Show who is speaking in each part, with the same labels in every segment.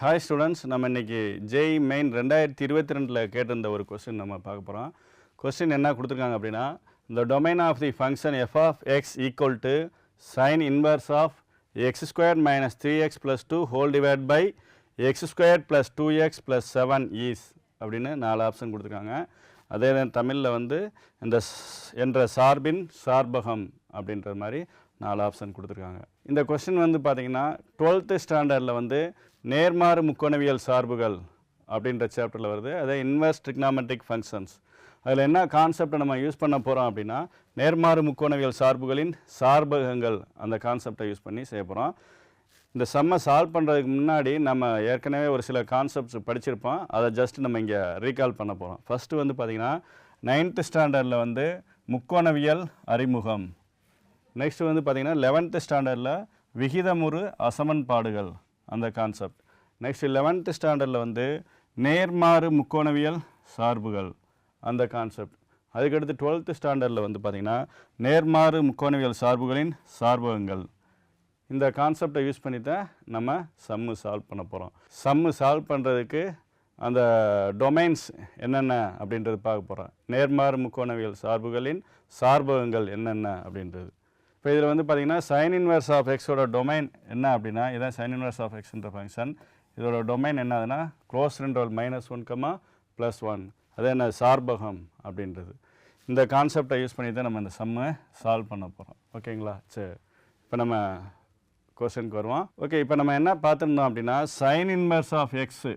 Speaker 1: Hi students நம்ம இன்னைக்கு Jai main ரெண்டாயிரத்தி இருபத்தி ரெண்டில் கேட்டிருந்த ஒரு கொஸ்டின் நம்ம பார்க்க போகிறோம் கொஸ்டின் என்ன கொடுத்துருக்காங்க அப்படின்னா இந்த domain of the function f of x equal to sine inverse of x square minus three x plus two whole divide by x square plus two x plus seven is அப்படின்னு நாலு option கொடுத்துருக்காங்க. அதே தமிழில் வந்து இந்த ஸ்- என்ற சார்பின் சார்பகம் அப்படின்ற மாதிரி நாலு ஆப்ஷன் கொடுத்துருக்காங்க. இந்த கொஸ்டின் வந்து பார்த்திங்கன்னா டுவெல்த்து ஸ்டாண்டர்டில் வந்து நேர்மாறு முக்கோணவியல் சார்புகள் அப்படின்ற சாப்டரில் வருது. அதே இன்வெர்ஸ் ட்ரிக்னாமெட்ரிக் ஃபங்க்ஷன்ஸ் அதில் என்ன கான்செப்டை நம்ம யூஸ் பண்ண போகிறோம் அப்படின்னா நேர்மாறு முக்கோணவியல் சார்புகளின் சார்பகங்கள் அந்த கான்செப்டை யூஸ் பண்ணி செய்ய போகிறோம் இந்த செம்மை சால்வ் பண்ணுறதுக்கு முன்னாடி நம்ம ஏற்கனவே ஒரு சில கான்செப்ட்ஸ் படிச்சிருப்போம். அதை ஜஸ்ட் நம்ம இங்கே ரீகால் பண்ண போகிறோம் ஃபஸ்ட்டு வந்து பார்த்திங்கன்னா நைன்த்து ஸ்டாண்டர்டில் வந்து முக்கோணவியல் அறிமுகம். நெக்ஸ்ட் வந்து பார்த்திங்கன்னா லெவன்த்து ஸ்டாண்டர்டில் விகிதமுறு அசமன்பாடுகள் அந்த கான்செப்ட் நெக்ஸ்ட் லெவன்த்து ஸ்டாண்டர்டில் வந்து நேர்மாறு முக்கோணவியல் சார்புகள் அந்த கான்செப்ட் அதுக்கடுத்து டுவெல்த்து ஸ்டாண்டர்டில் வந்து பார்த்திங்கன்னா நேர்மாறு முக்கோணவியல் சார்புகளின் சார்பகங்கள். இந்த கான்செப்டை யூஸ் பண்ணி தான் நம்ம சம்மு சால்வ் பண்ண போகிறோம் சம்மு சால்வ் பண்ணுறதுக்கு அந்த டொமைன்ஸ் என்னென்ன அப்படின்றது பார்க்க போகிறோம் நேர்மாறு முக்கோணவியல் சார்புகளின் சார்பகங்கள் என்னென்ன அப்படின்றது. இப்போ இதில் வந்து பார்த்தீங்கன்னா சைன் இன்வர்ஸ் ஆஃப் எக்ஸோட டொமைன் என்ன அப்படின்னா இதான் சைன் இன்வர்ஸ் ஆஃப் எக்ஸ்ன்ற ஃபங்க்ஷன் இதோட டொமைன் என்னதுன்னா close interval minus one comma plus one அதே என்ன? சார்பகம் அப்படின்றது. இந்த கான்செப்டை யூஸ் பண்ணி தான் நம்ம இந்த சம்மை சால்வ் பண்ண போகிறோம் ஓகேங்களா சரி. இப்போ நம்ம கொஸ்டினுக்கு வருவோம். ஓகே இப்போ நம்ம என்ன பார்த்துருந்தோம் அப்படின்னா சைன் இன்வர்ஸ் ஆஃப் எக்ஸு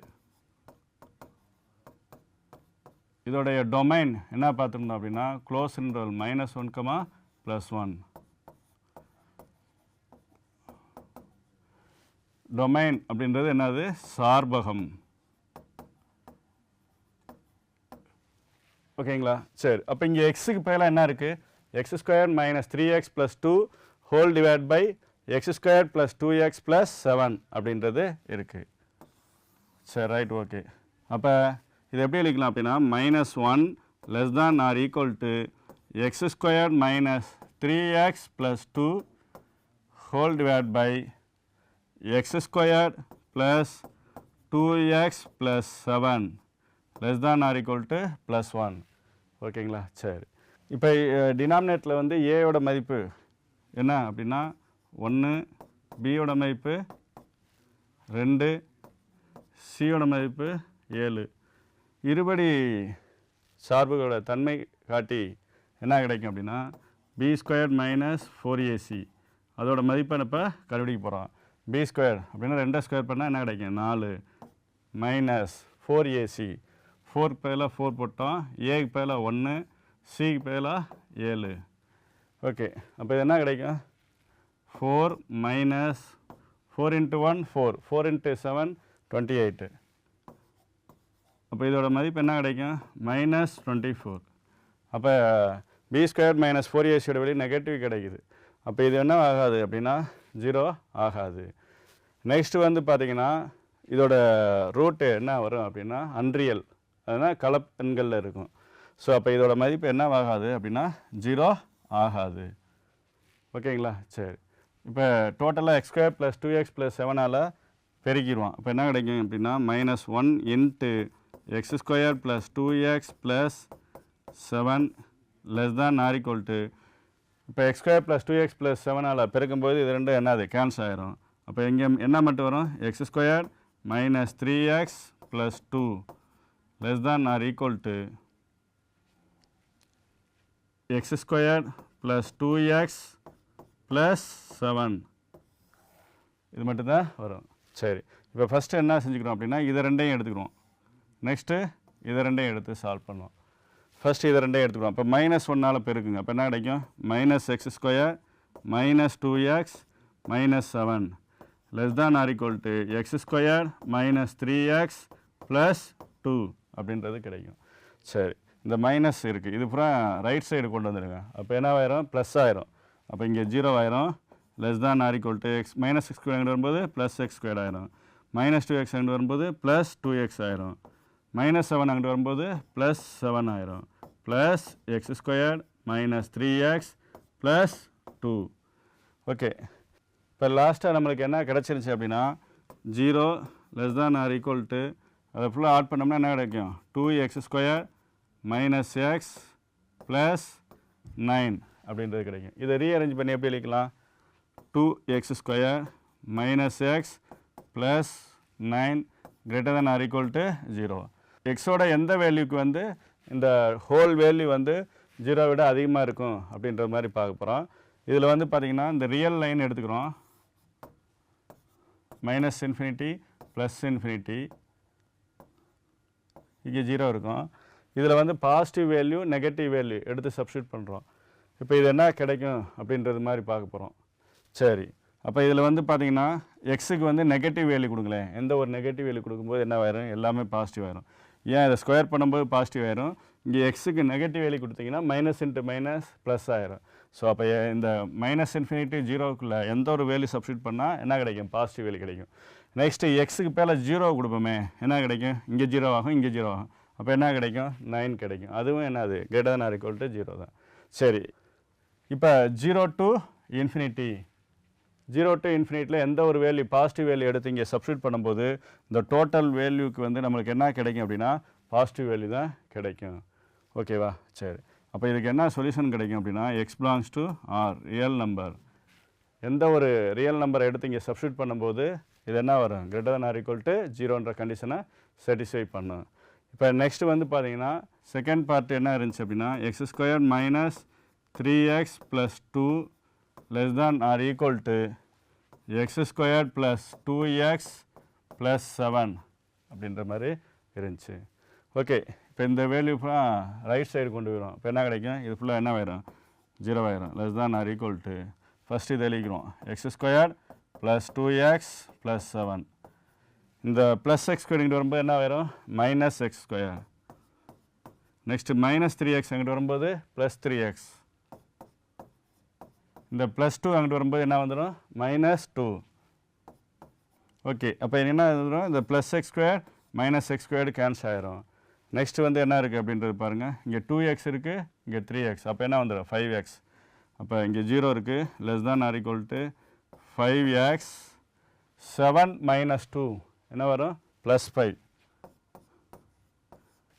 Speaker 1: இதோடைய டொமைன் என்ன பார்த்துருந்தோம் அப்படின்னா close interval minus one comma plus one domain அப்படின்றது என்னது? சார்பகம். ஓகேங்களா? சரி அப்போ இங்கே எக்ஸுக்கு பதிலாக என்ன இருக்குது x square minus three x plus two whole divide by x square plus two x plus seven அப்படின்றது இருக்குது சரி ரைட் ஓகே அப்போ இது எப்படி எழுதிக்கலாம் அப்படின்னா minus one less than or equal to x square minus three x plus two whole divide by x square plus two x plus seven less than or equal to plus one ஓகேங்களா சரி. இப்போ டினாமினேட்டில் வந்து ஏயோட மதிப்பு என்ன அப்படின்னா ஒன்று பியோட மதிப்பு ரெண்டு சியோட மதிப்பு ஏழு. இருபடி சார்புகளோட தன்மை காட்டி என்ன கிடைக்கும் அப்படின்னா b square minus four a c அதோட மதிப்பை நம்ம கண்டுபிடிக்க போகிறோம் பி ஸ்கொயர் அப்படின்னா ரெண்டை ஸ்கொயர் பண்ணால் என்ன கிடைக்கும்? நாலு. மைனஸ் ஃபோர் ஏசி ஃபோருக்கு பதிலாக ஃபோர் போட்டோம். ஏக்கு பதிலாக ஒன்று சிக்கு பதிலாக ஏழு. ஓகே அப்போ இது என்ன கிடைக்கும்? Four minus four into one four four into seven twenty eight அப்போ இதோட மதிப்பு என்ன கிடைக்கும்? மைனஸ் டுவெண்ட்டி ஃபோர் அப்போ பி ஸ்கொயர் மைனஸ் ஃபோர் ஏசியோட வெளியே நெகட்டிவ் கிடைக்குது. அப்போ இது என்ன ஆகாது அப்படின்னா ஜீரோ ஆகாது. நெக்ஸ்ட்டு வந்து பார்த்தீங்கன்னா இதோட ரூட்டு என்ன வரும் அப்படின்னா அன்ரியல் அதனால் கலப்பெண்களில் இருக்கும். ஸோ அப்போ இதோட மதிப்பு என்ன ஆகாது அப்படின்னா ஜீரோ ஆகாது. ஓகேங்களா? சரி. இப்போ டோட்டலாக x square plus two x plus செவனால் பெருக்கிடுவோம். இப்போ என்ன கிடைக்கும் அப்படின்னா minus one into x square plus two x plus seven less than நாரிக்கோல்ட்டு இப்போ x square plus two x plus செவனால் பெருக்கும்போது இது ரெண்டும் என்னது? கேன்சல் ஆயிரும். அப்போ இங்கே என்ன மட்டும் வரும்? X square minus three x plus two less than or equal to x square plus two x plus seven இது மட்டும்தான் வரும். சரி. இப்போ ஃபஸ்ட்டு என்ன செஞ்சுக்கிறோம் அப்படின்னா இதை ரெண்டையும் எடுத்துக்கிறோம். நெக்ஸ்ட்டு இதை ரெண்டையும் எடுத்து சால்வ் பண்ணுவோம். ஃபஸ்ட்டு இதை ரெண்டே எடுத்துக்கலாம். அப்போ மைனஸ் ஒன்னால் பெருக்குங்க. அப்போ என்ன கிடைக்கும்? Minus x square minus two x minus seven less than or equal to x square minus three x plus two அப்படின்றது கிடைக்கும். சரி. இந்த மைனஸ் இருக்குது இது பூரா ரைட் சைடு கொண்டு வந்துடுங்க. அப்போ என்ன ஆயிரும்? ப்ளஸ் ஆயிரும். அப்போ இங்கே ஜீரோ ஆயிரும். Less than or equal to x minus x square வரும்போது ப்ளஸ் எக்ஸ் ஸ்கொயர் ஆயிரும். மைனஸ் டூ எக்ஸ் அங்கிட்டு வரும்போது ப்ளஸ் டூ எக்ஸ் ஆயிரும். மைனஸ் செவன் அங்கிட்டு வரும்போது ப்ளஸ் செவன் ஆயிரும். Plus x square minus three x plus two okay இப்போ லாஸ்ட்டாக நம்மளுக்கு என்ன கிடச்சிருச்சு அப்படின்னா zero less than or equal to அதை ஃபுல்லாக ஆட் பண்ணோம்னா என்ன கிடைக்கும்? Two x square minus x plus nine அப்படின்றது கிடைக்கும். இதை ரீஅரேஞ்ச் பண்ணி எப்படி எழுதிக்கலாம்? Two x square minus x plus nine greater than or equal to zero எக்ஸோட எந்த வேல்யூக்கு வந்து இந்த ஹோல் வேல்யூ வந்து ஜீரோ விட அதிகமாக இருக்கும் அப்படின்ற மாதிரி பார்க்க போகிறோம் இதில் வந்து பார்த்திங்கன்னா இந்த ரியல் லைன் எடுத்துக்கிறோம். மைனஸ் இன்ஃபினிட்டி ப்ளஸ் இன்ஃபினிட்டி இங்கே ஜீரோ இருக்கும். இதில் வந்து பாசிட்டிவ் வேல்யூ நெகட்டிவ் வேல்யூ எடுத்து சப்ஸ்டியூட் பண்ணுறோம் இப்போ இது என்ன கிடைக்கும் அப்படின்றது மாதிரி பார்க்க போகிறோம் சரி. அப்போ இதில் வந்து பார்த்திங்கன்னா எக்ஸுக்கு வந்து நெகட்டிவ் வேல்யூ கொடுங்களேன். எந்த ஒரு நெகட்டிவ் வேல்யூ கொடுக்கும்போது என்ன ஆயிரும்? எல்லாமே பாசிட்டிவ் ஆயிரும். ஏன் இதை ஸ்கொயர் பண்ணும்போது பாசிட்டிவ் ஆயிரும்? இங்கே எக்ஸுக்கு நெகட்டிவ் வேலி கொடுத்தீங்கன்னா மைனஸ் இன்ட்டு மைனஸ் ப்ளஸ் ஆயிரும். ஸோ அப்போ இந்த மைனஸ் இன்ஃபினிட்டி ஜீரோக்குள்ளே எந்த ஒரு வேலி சப்ஸ்டியூட் பண்ணால் என்ன கிடைக்கும்? பாசிட்டிவ் வேலி கிடைக்கும். நெக்ஸ்ட்டு எக்ஸுக்கு பேல ஜீரோ கொடுப்போமே என்ன கிடைக்கும்? இங்கே ஜீரோ ஆகும் இங்கே ஜீரோ ஆகும். அப்போ என்ன கிடைக்கும்? நைன் கிடைக்கும். அதுவும் என்னது? Greater than or equal to zero தான். சரி. இப்போ zero to infinity zero to இன்ஃபினிட்டில் எந்த ஒரு வேல்யூ பாசிட்டிவ் வேல்யூ எடுத்து இங்கே சப்ஸ்டியூட் பண்ணும்போது இந்த டோட்டல் வேல்யூக்கு வந்து நம்மளுக்கு என்ன கிடைக்கும் அப்படின்னா பாசிட்டிவ் வேல்யூ தான் கிடைக்கும். ஓகேவா சரி. அப்போ இதுக்கு என்ன சொல்யூஷன் கிடைக்கும் அப்படின்னா x belongs to R real number எந்த ஒரு ரியல் நம்பரை எடுத்து இங்கே சப்ஸ்டியூட் பண்ணும்போது இது என்ன வரும்? Greater than or equal to ஜீரோன்ற கண்டிஷனை சாட்டிஸ்ஃபை பண்ணும். இப்போ நெக்ஸ்ட் வந்து பார்த்தீங்கன்னா செகண்ட் பார்ட் என்ன இருந்துச்சு அப்படின்னா x square minus three x plus two less than or equal to x square plus two x plus seven அப்படின்ற மாதிரி இருந்துச்சு. ஓகே இப்போ இந்த வேல்யூ ஃபுல்லாக ரைட் சைடு கொண்டு வரும் இப்போ என்ன கிடைக்கும்? இது ஃபுல்லாக என்ன ஆயிரும்? ஜீரோ ஆயிரும். Less than or equal to first இது எழுதிக்கிறோம். X square plus two x plus seven இந்த ப்ளஸ் எக்ஸ் ஸ்கொயர் வரும்போது என்ன ஆயிரும்? Minus x square next minus three x எங்கிட்ட வரும்போது ப்ளஸ் த்ரீ எக்ஸ் இந்த ப்ளஸ் டூ அங்கிட்டு வரும்போது என்ன வந்துடும் மைனஸ் டூ ஓகே அப்போ என்ன வந்துடும் இந்த plus x square minus x squared cancel ஆயிரும். நெக்ஸ்ட்டு வந்து என்ன இருக்குது அப்படின்றது பாருங்கள் இங்கே டூ எக்ஸ் இருக்குது இங்கே த்ரீ எக்ஸ் அப்போ என்ன வந்துடும் ஃபைவ் எக்ஸ் அப்போ இங்கே ஜீரோ இருக்குது less than or equal to five x seven minus two என்ன வரும்? ப்ளஸ் ஃபைவ்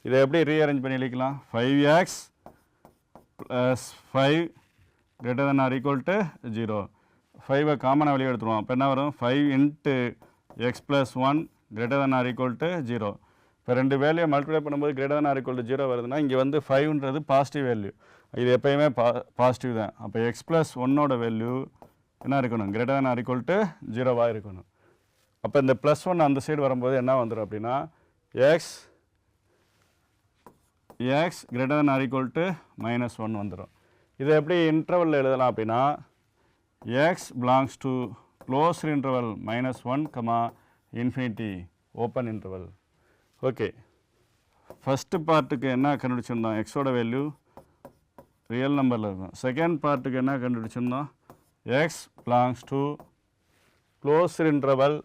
Speaker 1: இதை எப்படி ரீஅரேஞ்ச் பண்ணி எழுதிக்கலாம் five x plus five greater than or equal to zero ஃபைவை காமனாக வெளியே எடுத்துருவோம். அப்போ என்ன வரும்? Five into x plus one greater than or equal to zero இப்போ ரெண்டு வேல்யூ மல்டிப்ளை பண்ணும்போது greater than or equal to zero வருதுன்னா இங்கே வந்து ஃபைவ்ன்றது பாசிட்டிவ் வேல்யூ இது எப்பயுமே பா பாசிட்டிவ் தான். அப்போ எக்ஸ் ப்ளஸ் ஒன்னோட வேல்யூ என்ன இருக்கணும்? Greater than or equal to ஜீரோவாக இருக்கணும். அப்போ இந்த ப்ளஸ் ஒன் அந்த சைடு வரும்போது என்ன வந்துடும் அப்படின்னா x x greater than or equal to minus one வந்துடும் இதை எப்படி இன்டர்வலில் எழுதலாம் அப்படின்னா x belongs to close interval minus one comma infinity open interval okay first பார்ட்டுக்கு என்ன கண்டுபிடிச்சிருந்தோம்? எக்ஸோட வேல்யூ ரியல் நம்பரில் இருக்கும். செகண்ட் பார்ட்டுக்கு என்ன கண்டுபிடிச்சிருந்தோம்? X belongs to close interval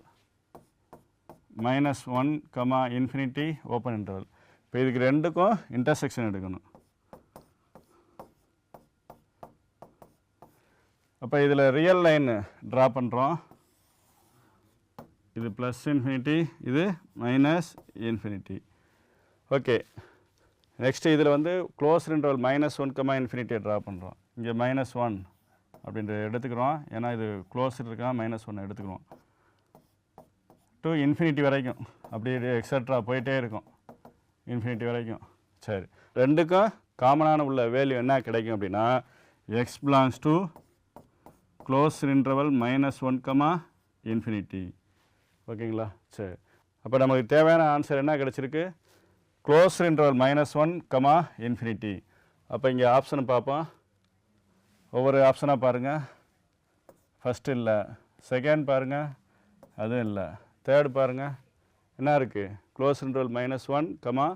Speaker 1: minus one comma infinity open interval இப்போ இதுக்கு ரெண்டுக்கும் இன்டர்செக்ஷன் எடுக்கணும். அப்போ இதில் ரியல் லைன் ட்ரா பண்ணுறோம் இது ப்ளஸ் இன்ஃபினிட்டி இது மைனஸ் இன்ஃபினிட்டி ஓகே நெக்ஸ்ட்டு இதில் வந்து close interval minus one comma இன்ஃபினிட்டியை draw பண்ணுறோம் இங்கே மைனஸ் ஒன் அப்படின்ற எடுத்துக்கிறோம். ஏன்னா இது க்ளோஸ் இருக்கா மைனஸ் ஒன் எடுத்துக்கிறோம். டு இன்ஃபினிட்டி வரைக்கும். அப்படி எக்ஸட்ரா போயிட்டே இருக்கும். இன்ஃபினிட்டி வரைக்கும். சரி. ரெண்டுக்கும் காமனான உள்ள வேல்யூ என்ன கிடைக்கும் அப்படின்னா x belongs to close interval minus one comma infinity ஓகேங்களா சரி. அப்போ நமக்கு தேவையான ஆன்சர் என்ன கிடச்சிருக்கு? Close interval minus one comma infinity அப்போ இங்கே ஆப்ஷனை பார்ப்போம். ஒவ்வொரு ஆப்ஷனாக பாருங்கள் ஃபஸ்ட்டு இல்லை. செகண்ட் பாருங்கள் அதுவும் இல்லை. தேர்டு பாருங்கள் என்ன இருக்குது close interval minus one comma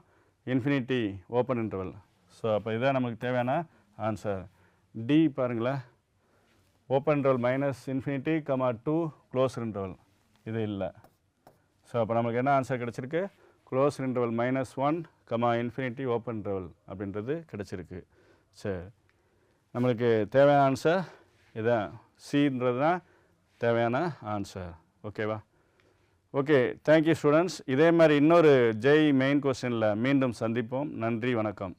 Speaker 1: infinity open interval so அப்போ இதான் நமக்கு தேவையான ஆன்சர் டி பாருங்களேன். Open role minus infinity comma two close interval இது இல்லை. ஸோ அப்போ நம்மளுக்கு என்ன ஆன்சர் கிடச்சிருக்கு? Close interval minus one comma infinity open interval அப்படின்றது கிடச்சிருக்கு. சரி. நம்மளுக்கு தேவையான ஆன்சர் இதான் சின்றது தான் தேவையான ஆன்சர் ஓகேவா ஓகே தேங்க்யூ ஸ்டூடெண்ட்ஸ் இதே மாதிரி இன்னொரு ஜெய் மெயின் கொஸ்டினில் மீண்டும் சந்திப்போம். நன்றி வணக்கம்.